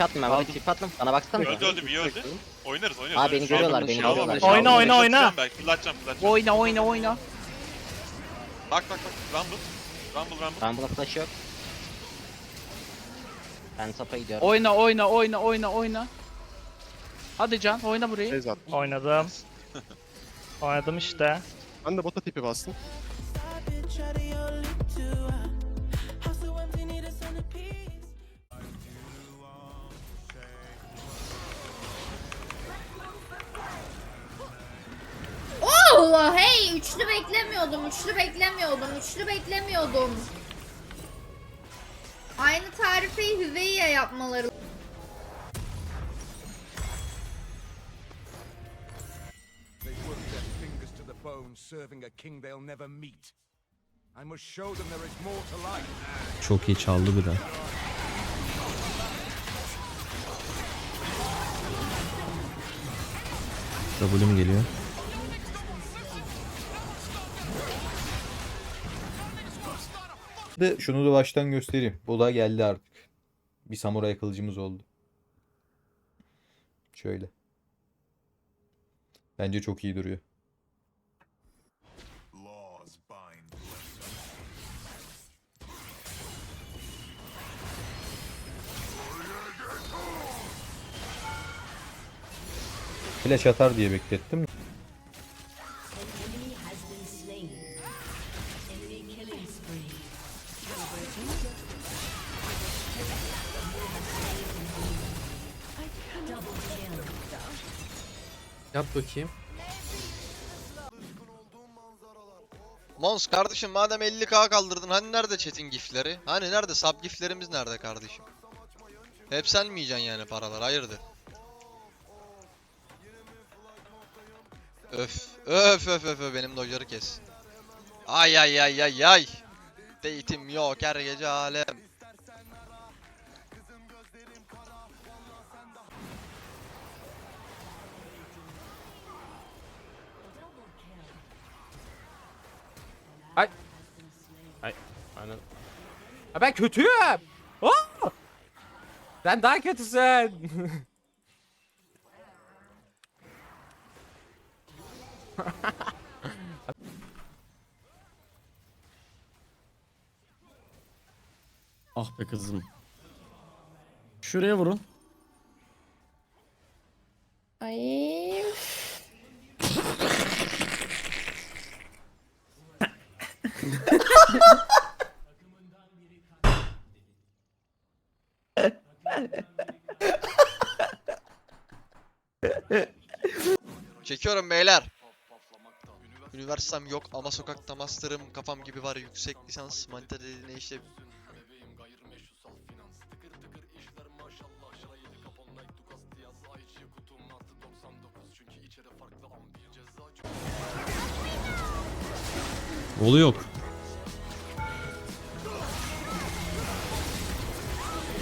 TP attım ben bana TP attım. Bana baksana. Öldü öldü bir öldü. Oynarız oynarız. Aa, beni görüyorlar, beni Şalvar, görüyorlar. Oyna, oyna, oyna. Fırlatacağım fırlatacağım. Oyna oyna oyna. Bak bak bak. Rumble. Rumble Rumble. Rumble'a flash yok. Ben sapa gidiyorum. Oyna oyna oyna oyna oyna. Hadi Can oyna burayı. Oynadım. Oynadım işte. Ben de bota tipi bastım. Üçlü beklemiyordum üçlü beklemiyordum üçlü beklemiyordum. Aynı tarifeyi Hüveyye yapmaları. Çok iyi çaldı bir de. W'm geliyor. De şunu da baştan göstereyim. Bu da geldi artık. Bir samuray kılıcımız oldu. Şöyle. Bence çok iyi duruyor. Flash atar diye beklettim. Yap bakayım. Mons kardeşim madem 50k kaldırdın hani nerede chat'in gifleri? Hani nerede sub giflerimiz nerede kardeşim? Hep sen mi yiyeceksin yani paralar hayırdır? Öf öf öf öf öf benim dojları kes. Ay ay ay ay ay. Date'im yok her gece alem. Aynen. Ha ben kötüyüm. Aa! Sen daha kötüsün. Ah be kızım. Şuraya vurun. Ay. Çekiyorum beyler. Üniversitem yok ama sokakta master'ım kafam gibi var yüksek lisans manita dediğine işte Olu yok.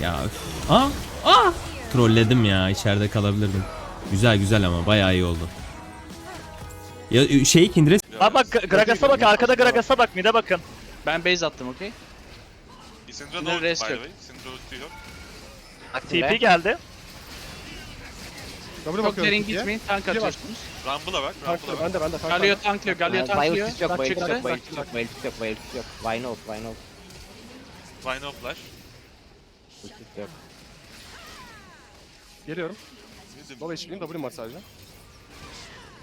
Ya öf. Aa! Aa! Trolledim ya içeride kalabilirdim. Güzel güzel ama bayağı iyi oldu. Ya şey Kindred Aa bak Gragas'a bak arkada Gragas'a bak mide bakın. Ben base attım okey. Syndra da ulti by the yok. way. Syndra ulti yok. TP geldi. W Çok bakıyorum derin tipiye. gitmeyin tank bak. atıyorsunuz. Rumble'a bak. Tank Rumble'a bak. ben de ben de tank Galio tanklıyor Galio tanklıyor. Violet yok, Violet çıktı. yok, Bak Violet yok, Violet yok, Violet yok. Why not, why not? Rhino flash. Ultisi yok. Geliyorum. Low HP'liyim W'm var sadece.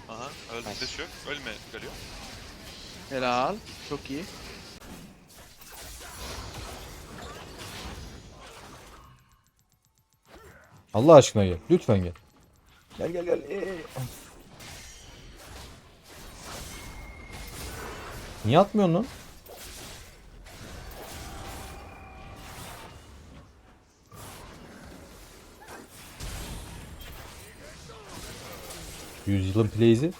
Aha öldü Nice. flash yok. Ölme Galio. Helal. Çok iyi. Allah aşkına gel. Lütfen gel. Gel gel gel. Ee. Niye atmıyorsun lan? Yüzyılın plays'i.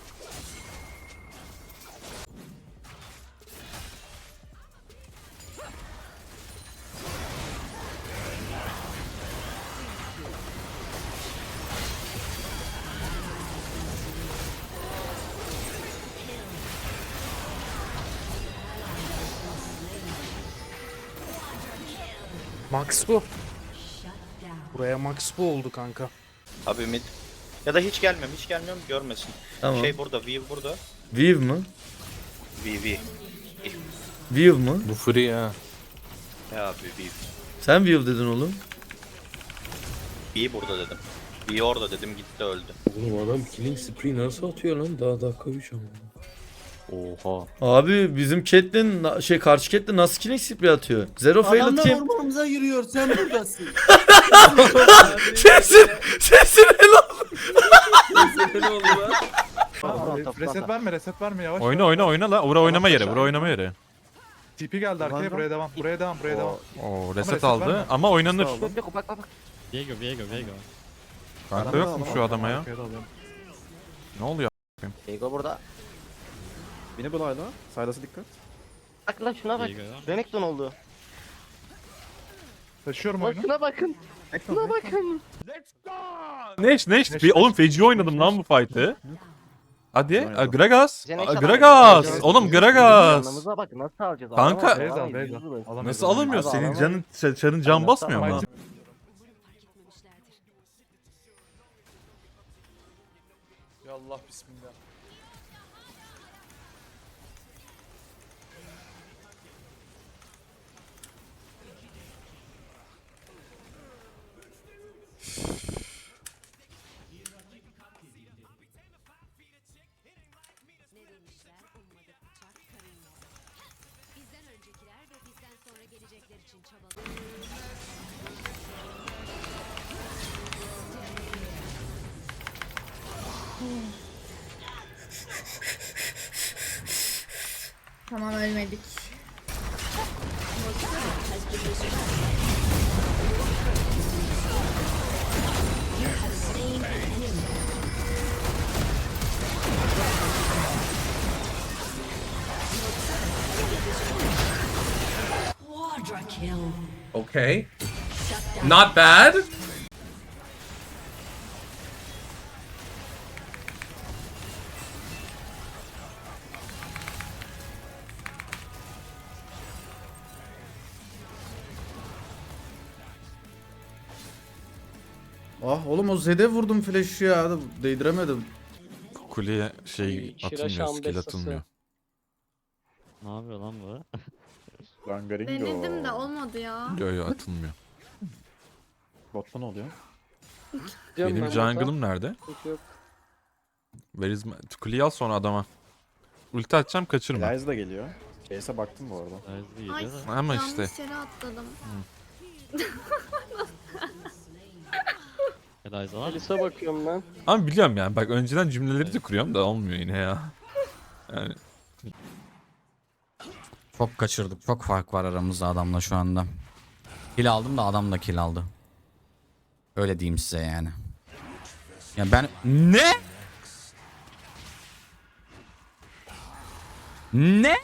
Max bu. Buraya max bu oldu kanka. Abi mid. Ya da hiç gelmem, hiç gelmem görmesin. Tamam. Şey burada, View burada. Viv mı? VV. Viv mı? Bu free ha. Ya abi View. Sen Viv dedin oğlum. V burada dedim. V orada dedim gitti öldü. Oğlum adam killing spree nasıl atıyor lan? Daha dakika 3 ama. Oha. Abi bizim Catelyn şey karşı Catelyn nasıl killing spree atıyor? Zero failed team. ormanımıza giriyor sen buradasın. Sesin sesin el oğlum. Reset verme reset verme yavaş. Oyna oyna oyna la. Ura oynama yeri. Ura oynama yeri. TP geldi arkaya buraya devam. Buraya devam buraya devam. Oo reset reset aldı ama oynanır. Olun. Yok bak bak bak. Viego Viego Viego. Kanka yok mu şu adama ya? Arkaya da alıyorum. Ne oluyor? Diego burada. Beni bul hala. Saydası dikkat. Bak lan şuna bak. Renekton oldu. Taşıyorum Bak oyunu. şuna bakın. Şuna bakın. Neş neş. Bir, oğlum feci oynadım lan bu fight'ı. Hadi. A, Gragas. A, Gragas. Oğlum Gragas. Yanımıza bak nasıl alacağız? Kanka- Alamayız, Beyza alamayız. Nasıl alamıyor? Abi, Senin alamayız. canın senin can basmıyor mu? Mighty- Ya Allah bismillah. Tamam ölmedik. Okay. Not bad. Ah oğlum o Zed'e vurdum flash'ı ya. Değdiremedim. Kuleye şey atılmıyor, skill atılmıyor. Ne yapıyor lan bu? Denedim de olmadı ya. Yo yo atılmıyor. Botta ne oluyor? Benim jungle'ım nerede? Where is my... Kuleyi al sonra adama. Ulti atacağım kaçırma. Eliza da geliyor. Case'e baktım bu arada. Ay Ama işte. yanlış yere atladım. Elisa bakıyorum ben. Ama biliyorum yani bak önceden cümleleri de kuruyorum da olmuyor yine ya. Yani Çok kaçırdık. Çok fark var aramızda adamla şu anda. Kill aldım da adam da kill aldı. Öyle diyeyim size yani. Ya ben... Ne? Ne?